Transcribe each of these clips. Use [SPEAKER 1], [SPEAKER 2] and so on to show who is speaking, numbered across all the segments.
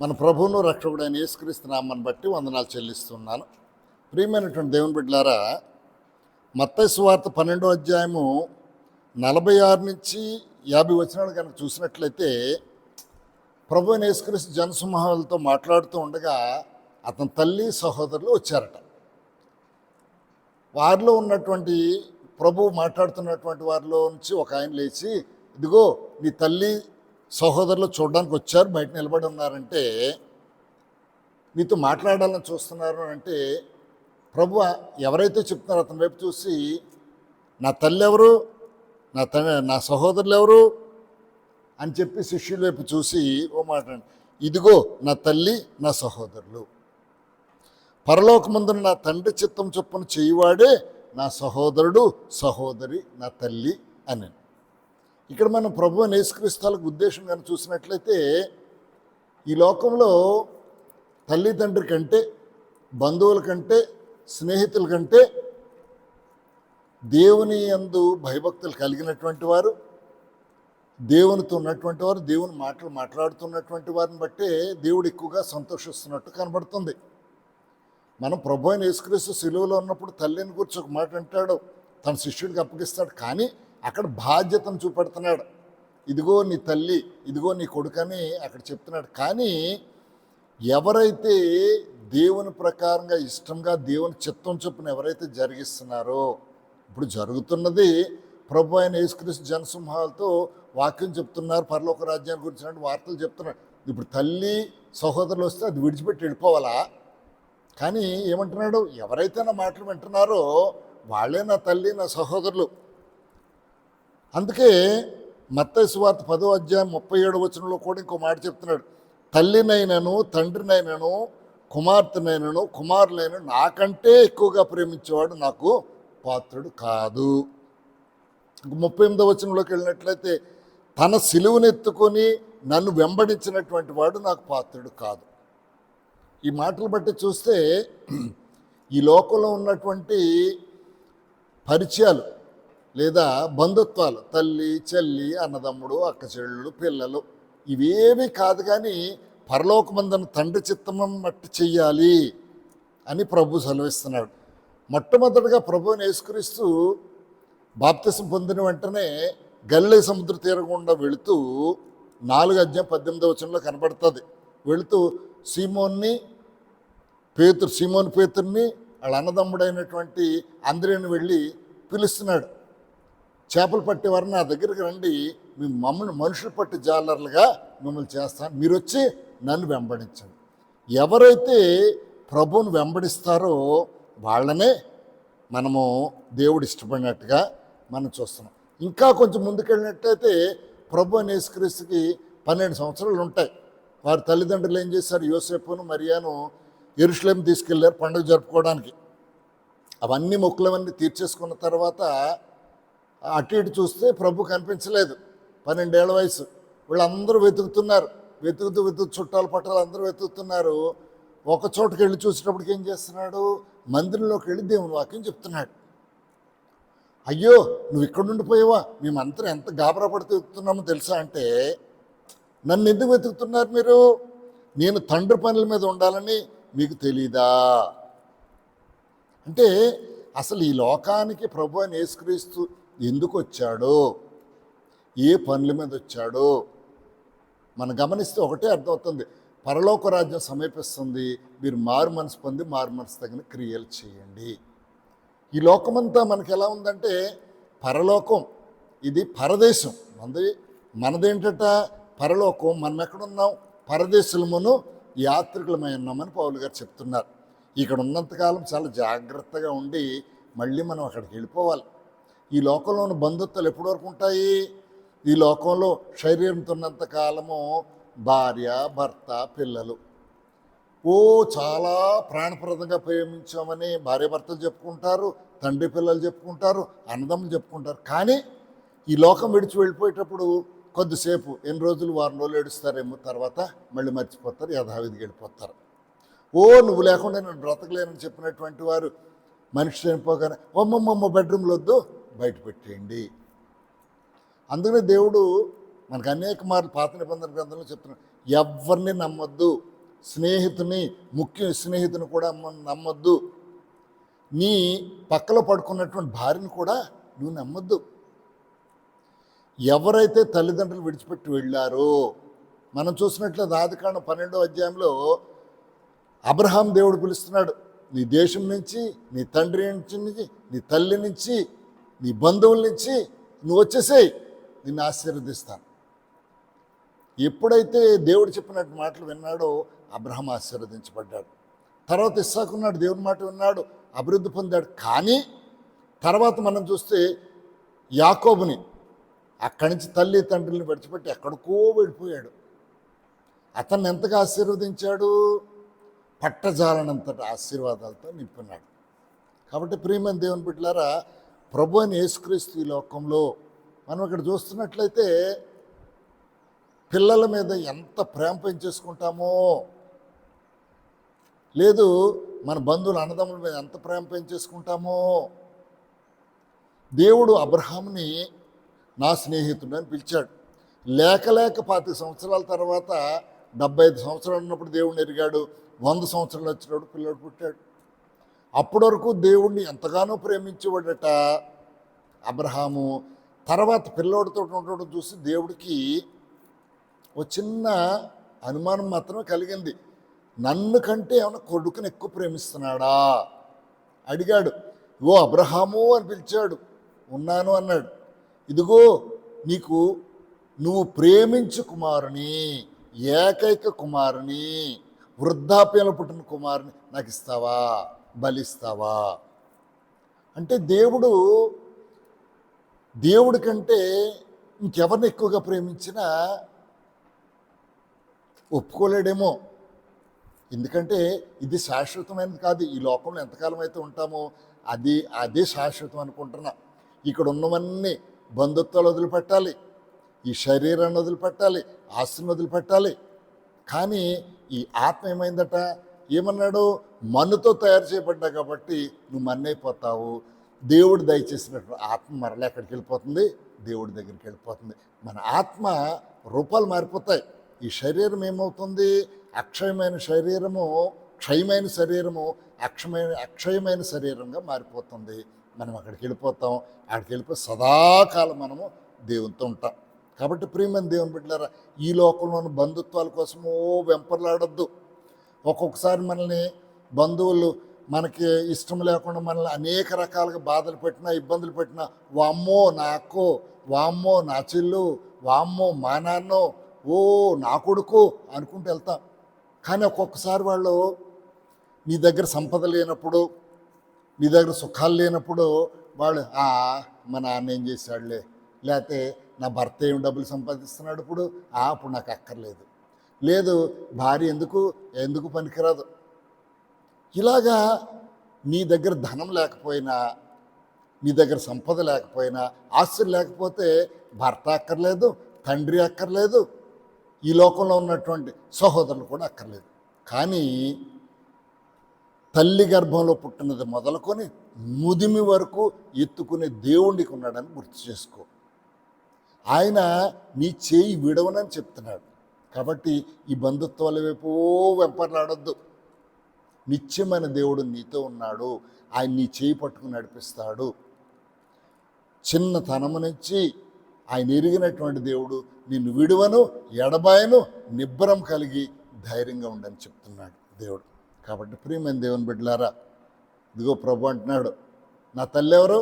[SPEAKER 1] మన ప్రభువును రక్షకుడైన యేసుక్రీస్తునామాన్ని బట్టి వందనాలు చెల్లిస్తున్నాను. ప్రియమైనటువంటి దేవుని బిడ్డలారా మత్తయి వార్త పన్నెండో అధ్యాయము నలభై ఆరు నుంచి యాభై వచనాలు కనుక చూసినట్లయితే ప్రభు యేసుక్రీస్తు జనసమూహాలతో మాట్లాడుతూ ఉండగా అతని తల్లి సహోదరులు వచ్చారట. వారిలో ఉన్నటువంటి ప్రభు మాట్లాడుతున్నటువంటి వారిలో నుంచి ఒక ఆయన లేచి ఇదిగో నీ తల్లి సహోదరులు చూడడానికి వచ్చారు బయట నిలబడి ఉన్నారంటే మీతో మాట్లాడాలని చూస్తున్నారు అంటే ప్రభు ఎవరైతే చెప్తున్నారో అతని వైపు చూసి నా తల్లి ఎవరు? నా త నా సహోదరులు ఎవరు? అని చెప్పి శిష్యుల వైపు చూసి ఓ మాట ఇదిగో నా తల్లి నా సహోదరులు. పరలోకమందున నా తండ్రి చిత్తం చొప్పున చేయువాడే నా సహోదరుడు సహోదరి నా తల్లి అని. ఇక్కడ మనం ప్రభు నేసుక్రీస్తాలకు ఉద్దేశం కానీ చూసినట్లయితే ఈ లోకంలో తల్లిదండ్రి కంటే బంధువుల కంటే స్నేహితుల కంటే దేవుని యందు భయభక్తులు కలిగినటువంటి వారు దేవునితో ఉన్నటువంటి వారు దేవుని మాటలు మాట్లాడుతున్నటువంటి వారిని బట్టే దేవుడు ఎక్కువగా సంతోషిస్తున్నట్టు కనబడుతుంది. మనం ప్రభు అయిన యేసుక్రీస్తు సెలువులో ఉన్నప్పుడు తల్లిని గురించి ఒక మాట అంటాడు తన శిష్యుడికి అప్పగిస్తాడు. కానీ అక్కడ బాధ్యతను చూపెడుతున్నాడు. ఇదిగో నీ తల్లి ఇదిగో నీ కొడుకని అక్కడ చెప్తున్నాడు. కానీ ఎవరైతే దేవుని ప్రకారంగా ఇష్టంగా దేవుని చిత్తం చొప్పున ఎవరైతే జరిగిస్తున్నారో ఇప్పుడు జరుగుతున్నది ప్రభు అయిన యేసుక్రీస్తు జనసింహాలతో వాక్యం చెప్తున్నారు పరలోక రాజ్యాన్ని గురించినట్టు వార్తలు చెప్తున్నారు. ఇప్పుడు తల్లి సహోదరులు వస్తే అది విడిచిపెట్టి వెళ్ళిపోవాలా? కానీ ఏమంటున్నాడు? ఎవరైతే నా మాటలు వింటున్నారో వాళ్ళే నా తల్లి నా సహోదరులు. అందుకే మత్తయి సువార్త పదో అధ్యాయం ముప్పై ఏడు వచనంలో కూడా ఇంకో మాట చెప్తున్నాడు. తల్లినైనను తండ్రినైనను కుమార్తెనైనను కుమారులైన నాకంటే ఎక్కువగా ప్రేమించేవాడు నాకు పాత్రుడు కాదు. ముప్పై ఎనిమిదో వచనంలోకి వెళ్ళినట్లయితే తన సిలువనెత్తుకొని నన్ను వెంబడించినటువంటి వాడు నాకు పాత్రుడు కాదు. ఈ మాటలు బట్టి చూస్తే ఈ లోకంలో ఉన్నటువంటి పరిచయాలు లేదా బంధుత్వాలు తల్లి చెల్లి అన్నదమ్ముడు అక్క చెల్లెళ్ళు పిల్లలు ఇవేమీ కాదు కానీ పరలోకమందన తండ్రి చిత్తమం మట్టి చెయ్యాలి అని ప్రభు సెలవిస్తున్నాడు. మొట్టమొదటిగా ప్రభువుని యేసుక్రీస్తు బాప్తిసం పొందిన వెంటనే గల్లీ సముద్ర తీరం గుండా వెళుతూ నాలుగు అధ్యాయం పద్దెనిమిది వచనంలో కనబడుతుంది. వెళుతూ సీమోన్ని పేతురు సీమోన్ పేతుర్ని వాళ్ళ అన్నదమ్ముడైనటువంటి అందరిని వెళ్ళి పిలుస్తున్నాడు. చేపలు పట్టేవారు నా దగ్గరికి రండి. మీ మమ్మల్ని మనుషులు పట్టి జాలర్లుగా మిమ్మల్ని చేస్తాను మీరు వచ్చి నన్ను వెంబడించండి. ఎవరైతే ప్రభువును వెంబడిస్తారో వాళ్ళనే మనము దేవుడు ఇష్టపడినట్టుగా మనం చూస్తున్నాం. ఇంకా కొంచెం ముందుకెళ్ళినట్టయితే ప్రభు అనే యేసుక్రీస్తుకి పన్నెండు సంవత్సరాలు ఉంటాయి. వారి తల్లిదండ్రులు ఏం చేశారు? యోసేపును మరియాను ఎరుషులేం తీసుకెళ్ళారు పండుగ జరుపుకోవడానికి. అవన్నీ మొక్కులవన్నీ తీర్చేసుకున్న తర్వాత అటు ఇటు చూస్తే ప్రభు కనిపించలేదు. పన్నెండేళ్ళ వయసు. వీళ్ళందరూ వెతుకుతున్నారు. వెతుకుతూ వెతుకు చుట్టాలు పట్టాలు అందరూ వెతుకుతున్నారు. ఒక చోటుకి వెళ్ళి చూసేటప్పటికి ఏం చేస్తున్నాడు? మందిరంలోకి వెళ్ళి దేవుని వాక్యం చెప్తున్నాడు. అయ్యో నువ్వు ఇక్కడ ఉండిపోయావా మేమంతా ఎంత గాబరా పడితే వెతుకుతున్నామో తెలుసా అంటే నన్ను ఎందుకు వెతుకుతున్నారు మీరు? నేను తండ్రి పనుల మీద ఉండాలని మీకు తెలీదా? అంటే అసలు ఈ లోకానికి ప్రభు అని యేసుక్రీస్తు ఎందుకు వచ్చాడో ఏ పనుల మీద వచ్చాడో? మనం గమనిస్తే ఒకటే అర్థమవుతుంది. పరలోక రాజ్యం సమీపిస్తుంది. మీరు మారు మనసు పొంది మారు మనసు తగిన క్రియలు చేయండి. ఈ లోకమంతా మనకి ఎలా ఉందంటే పరలోకం ఇది పరదేశం. మనది మనదేంటట? పరలోకం మనం ఎక్కడున్నాం? పరదేశులమును యాత్రికులమై ఉన్నామని పౌలు గారు చెప్తున్నారు. ఇక్కడ ఉన్నంతకాలం చాలా జాగ్రత్తగా ఉండి మళ్ళీ మనం అక్కడికి వెళ్ళిపోవాలి. ఈ లోకంలో ఉన్న బంధుత్వాలు ఎప్పటి వరకు ఉంటాయి? ఈ లోకంలో శరీరంతో ఉన్నంత కాలము భార్య భర్త పిల్లలు. ఓ చాలా ప్రాణప్రదంగా ప్రేమించామని భార్య భర్తలు చెప్పుకుంటారు తండ్రి పిల్లలు చెప్పుకుంటారు అన్నదమ్ములు చెప్పుకుంటారు. కానీ ఈ లోకం విడిచి వెళ్ళిపోయేటప్పుడు కొద్దిసేపు ఎన్ని రోజులు వారం రోజులు ఏడుస్తారేమో తర్వాత మళ్ళీ మర్చిపోతారు యథావిధికి వెళ్ళిపోతారు. ఓ నువ్వు లేకుండా నేను బ్రతకలేనని చెప్పినటువంటి వారు మనిషి చనిపోగానే ఒమ్మమ్మమ్మ బెడ్రూమ్లో వద్దు. బయటపెట్టేయండి. అందుకనే దేవుడు మనకు అనేక మార్లు పాత నిబంధన గ్రంథంలో చెప్తున్నాడు ఎవరిని నమ్మొద్దు స్నేహితుని ముఖ్య స్నేహితుని కూడా నమ్మొద్దు. నీ పక్కలో పడుకున్నటువంటి భార్యను కూడా నువ్వు నమ్మొద్దు. ఎవరైతే తల్లిదండ్రులు విడిచిపెట్టి వెళ్ళారో మనం చూసినట్లయితే ఆదికాండం పన్నెండో అధ్యాయంలో అబ్రహాం దేవుడు పిలుస్తున్నాడు నీ దేశం నుంచి నీ తండ్రి నుంచి నీ తల్లి నుంచి నీ బంధువుల నుంచి నువ్వు వచ్చేసేయ్ నిన్ను ఆశీర్వదిస్తాను. ఎప్పుడైతే దేవుడు చెప్పినట్టు మాటలు విన్నాడో అబ్రహం ఆశీర్వదించబడ్డాడు. తర్వాత ఇస్సాకున్నాడు దేవుని మాట విన్నాడు అభివృద్ధి పొందాడు. కానీ తర్వాత మనం చూస్తే యాకోబుని అక్కడి నుంచి తల్లి తండ్రిని విడిచిపెట్టి ఎక్కడికో వెళ్ళిపోయాడు. అతన్ని ఎంతగా ఆశీర్వదించాడు? పట్టజాలనంతటి ఆశీర్వాదాలతో నింపున్నాడు. కాబట్టి ప్రియమైన దేవుని బిడ్డలారా ప్రభు అని యేసుక్రీస్తు ఈ లోకంలో మనం ఇక్కడ చూస్తున్నట్లయితే పిల్లల మీద ఎంత ప్రేమ పెంచేసుకుంటామో. లేదు మన బంధువుల అన్నదమ్ముల మీద ఎంత ప్రేమ పెంచేసుకుంటామో. దేవుడు అబ్రహాంని నా స్నేహితుడు అని పిలిచాడు. లేక లేక పాతి సంవత్సరాల తర్వాత డెబ్బై ఐదు సంవత్సరాలు ఉన్నప్పుడు దేవుడిని ఎరిగాడు. వంద సంవత్సరాలు వచ్చినప్పుడు పిల్లడు పుట్టాడు. అప్పటి వరకు దేవుణ్ణి ఎంతగానో ప్రేమించేవాడట అబ్రహాము. తర్వాత పిల్లోడితో ఉండడం చూసి దేవుడికి ఒక చిన్న అనుమానం మాత్రమే కలిగింది. నన్ను కంటే ఏమైనా కొడుకుని ఎక్కువ ప్రేమిస్తున్నాడా? అడిగాడు. ఓ అబ్రహాము అని పిలిచాడు. ఉన్నాను అన్నాడు. ఇదిగో నీకు నువ్వు ప్రేమించు కుమారుని ఏకైక కుమారుని వృద్ధాప్యంలో పుట్టిన కుమారుని నాకు ఇస్తావా? బలిస్తావా? అంటే దేవుడు దేవుడి కంటే ఇంకెవరిని ఎక్కువగా ప్రేమించినా ఒప్పుకోలేడేమో. ఎందుకంటే ఇది శాశ్వతమైనది కాదు. ఈ లోకంలో ఎంతకాలం అయితే ఉంటామో అది అదే శాశ్వతం అనుకుంటున్నా. ఇక్కడ ఉన్నవన్నీ బంధుత్వాలు వదిలిపెట్టాలి. ఈ శరీరాన్ని వదిలిపెట్టాలి. ఆస్తిని వదిలిపెట్టాలి. కానీ ఈ ఆత్మ ఏమైందట? ఏమన్నాడు? మన్నుతో తయారు చేయబడ్డా కాబట్టి నువ్వు మన్నైపోతావు దేవుడు దయచేసినట్టు ఆత్మ మరలా ఎక్కడికి వెళ్ళిపోతుంది? దేవుడి దగ్గరికి వెళ్ళిపోతుంది. మన ఆత్మ రూపాలు మారిపోతాయి. ఈ శరీరం ఏమవుతుంది? అక్షయమైన శరీరము క్షయమైన శరీరము అక్షయమైన అక్షయమైన శరీరంగా మారిపోతుంది. మనం అక్కడికి వెళ్ళిపోతాం. అక్కడికి వెళ్ళిపోయి సదాకాలం మనము దేవునితో ఉంటాం. కాబట్టి ప్రియమైన దేవుని బిడ్డలారా ఈ లోకంలోని బంధుత్వాల కోసమో వెంపర్లాడొద్దు. ఒక్కొక్కసారి మనల్ని బంధువులు మనకి ఇష్టం లేకుండా మనల్ని అనేక రకాలుగా బాధలు పెట్టినా ఇబ్బందులు పెట్టినా వామ్మో నా అక్కో వామ్మో నా చెల్లు వామ్మో మా నాన్నో ఓ నా కొడుకు అనుకుంటూ వెళ్తాం. కానీ ఒక్కొక్కసారి వాళ్ళు మీ దగ్గర సంపద లేనప్పుడు మీ దగ్గర సుఖాలు లేనప్పుడు వాళ్ళు "ఆ, మా నాన్న ఏం చేశాడులే లేకపోతే నా భర్త ఏం డబ్బులు సంపాదిస్తున్నాడు ఇప్పుడు? ఆ అప్పుడు నాకు అక్కర్లేదు. లేదు భార్య ఎందుకు ఎందుకు పనికిరాదు? ఇలాగా నీ దగ్గర ధనం లేకపోయినా నీ దగ్గర సంపద లేకపోయినా ఆస్తులు లేకపోతే భర్త అక్కర్లేదు తండ్రి అక్కర్లేదు ఈ లోకంలో ఉన్నటువంటి సహోదరులు కూడా అక్కర్లేదు. కానీ తల్లి గర్భంలో పుట్టినది మొదలుకొని ముదిమి వరకు ఎత్తుకునే దేవుడికి ఉన్నాడని గుర్తు చేసుకో. ఆయన నీ చేయి విడవనని చెప్తున్నాడు. కాబట్టి ఈ బంధుత్వాల వైపు వెంపర్లాడొద్దు. నిత్యమైన దేవుడు నీతో ఉన్నాడు. ఆయన నీ చేయి పట్టుకుని నడిపిస్తాడు. చిన్నతనము నుంచి ఆయన ఎరిగినటువంటి దేవుడు నిన్ను విడువను ఎడబాయను నిబ్బరం కలిగి ధైర్యంగా ఉండని చెప్తున్నాడు దేవుడు. కాబట్టి ప్రియమైన దేవుని బిడ్డలారా ఇదిగో ప్రభు అంటున్నాడు నా తల్లి ఎవరు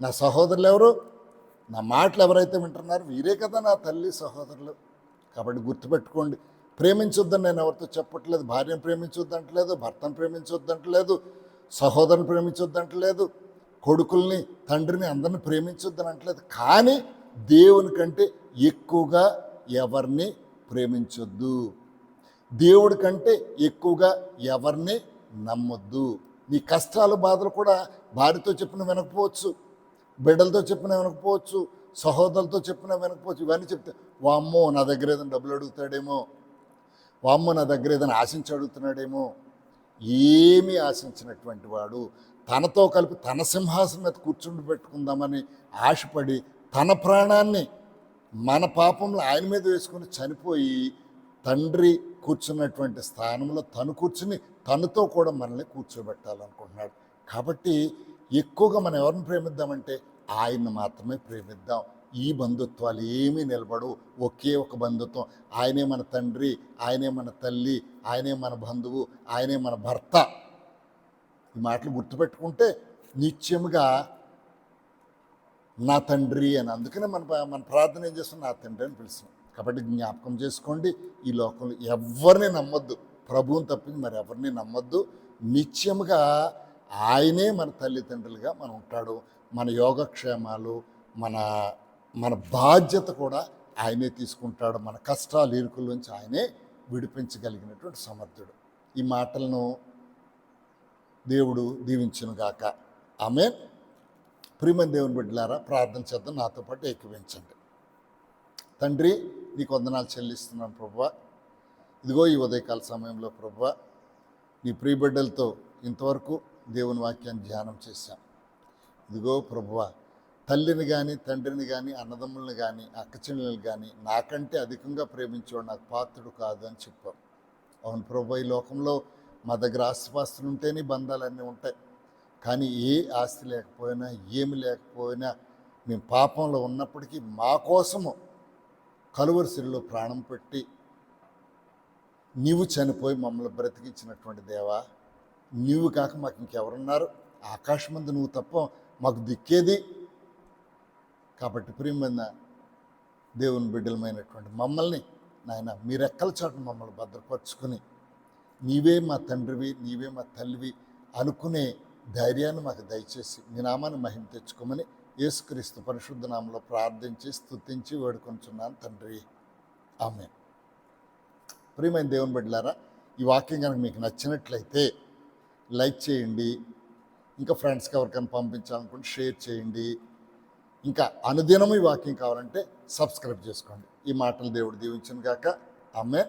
[SPEAKER 1] నా సహోదరులు ఎవరు నా మాటలు ఎవరైతే వింటున్నారు వీరే కదా నా తల్లి సహోదరులు. కాబట్టి గుర్తుపెట్టుకోండి. ప్రేమించొద్దని నేను ఎవరితో చెప్పట్లేదు. భార్యను ప్రేమించొద్దంటలేదు భర్తను ప్రేమించొద్దంటలేదు సహోదరుని ప్రేమించొద్దంటలేదు కొడుకుల్ని తండ్రిని అందరిని ప్రేమించొద్దని అంటలేదు. కానీ దేవుని కంటే ఎక్కువగా ఎవరిని ప్రేమించొద్దు? దేవుడి కంటే ఎక్కువగా ఎవరిని నమ్మొద్దు? నీ కష్టాలు బాధలు కూడా భార్యతో చెప్పిన వినకపోవచ్చు. బిడ్డలతో చెప్పిన వినకపోవచ్చు. సహోదరులతో చెప్పిన వినకపోవచ్చు ఇవన్నీ చెప్తే వామ్మో నా దగ్గర ఏదైనా డబ్బులు అడుగుతాడేమో వామ్మో నా దగ్గర ఏదైనా ఆశించి అడుగుతున్నాడేమో. ఏమీ ఆశించినటువంటి వాడు తనతో కలిపి తన సింహాసనం మీద కూర్చుండి పెట్టుకుందామని ఆశపడి తన ప్రాణాన్ని మన పాపంలో ఆయన మీద వేసుకుని చనిపోయి తండ్రి కూర్చున్నటువంటి స్థానంలో తను కూర్చుని తనతో కూడా మనల్ని కూర్చోబెట్టాలనుకుంటున్నాడు. కాబట్టి ఎక్కువగా మనం ఎవరిని ప్రేమిద్దామంటే ఆయన్ని మాత్రమే ప్రేమిద్దాం. ఈ బంధుత్వాలు ఏమీ నిలబడు ఒకే ఒక బంధుత్వం. ఆయనే మన తండ్రి ఆయనే మన తల్లి ఆయనే మన బంధువు ఆయనే మన భర్త. ఈ మాటలు గుర్తుపెట్టుకుంటే నిత్యముగా నా తండ్రి అని. అందుకనే మన మన ప్రార్థన ఏం చేస్తాం నా తండ్రి అని పిలుస్తాం కాబట్టి జ్ఞాపకం చేసుకోండి. ఈ లోకంలో ఎవరిని నమ్మొద్దు. ప్రభువుని తప్పించి మరి ఎవరిని నమ్మొద్దు. నిత్యముగా ఆయనే మన తల్లిదండ్రులుగా మనం ఉంటాడు. మన యోగక్షేమాలు మన మన బాధ్యత కూడా ఆయనే తీసుకుంటాడు. మన కష్టాలు ఇరుకుల నుంచి ఆయనే విడిపించగలిగినటువంటి సమర్థుడు. ఈ మాటలను దేవుడు దీవించునుగాక. ఆమె ప్రియమైన దేవుని బిడ్డలారా ప్రార్థన చేద్దాం. నాతో పాటు ఏకీవించండి తండ్రి నీకు వందనాలు చెల్లిస్తున్నాను ప్రభువా. ఇదిగో ఈ ఉదయకాల సమయంలో ప్రభువా నీ ప్రియ బిడ్డలతో ఇంతవరకు దేవుని వాక్యాన్ని ధ్యానం చేశాం. ఇదిగో ప్రభువా తల్లిని కానీ తండ్రిని కానీ అన్నదమ్ములను కానీ అక్కచెల్లెలను కానీ నాకంటే అధికంగా ప్రేమించేవాడు నాకు పాత్రుడు కాదు అని చెప్పాం. అవును ప్రభు ఈ లోకంలో మా దగ్గర ఆస్తిపాస్తులు ఉంటేనే బంధాలన్నీ ఉంటాయి. కానీ ఏ ఆస్తి లేకపోయినా ఏమి లేకపోయినా మేము పాపంలో ఉన్నప్పటికీ మా కోసము కలువరిసిరిలో ప్రాణం పెట్టి నీవు చనిపోయి మమ్మల్ని బ్రతికించినటువంటి దేవా నీవు కాక మాకు ఇంకెవరున్నారు? ఆకాశం ముందు నువ్వు తప్ప మాకు దిక్కేది. కాబట్టి ప్రియమైన దేవుని బిడ్డలమైనటువంటి మమ్మల్ని నాయన మీరెక్కల చోట మమ్మల్ని భద్రపరుచుకుని నీవే మా తండ్రివి నీవే మా తల్లివి అనుకునే ధైర్యాన్ని మాకు దయచేసి మీ నామాన్ని మహిమ తెచ్చుకోమని యేసుక్రీస్తు పరిశుద్ధ నామంలో ప్రార్థించి స్తుతించి వేడుకొంచున్నాను తండ్రి. ఆమె ప్రియమైన దేవుని బిడ్డలారా ఈ వాక్యం కనుక మీకు నచ్చినట్లయితే లైక్ చేయండి ఇంకా ఫ్రెండ్స్కి ఎవరికైనా పంపించాలనుకుంటే షేర్ చేయండి. ఇంకా అనుదినము ఈ వాక్యం కావాలంటే సబ్స్క్రైబ్ చేసుకోండి. ఈ మాటలు దేవుడు దీవించిన గాక. ఆమె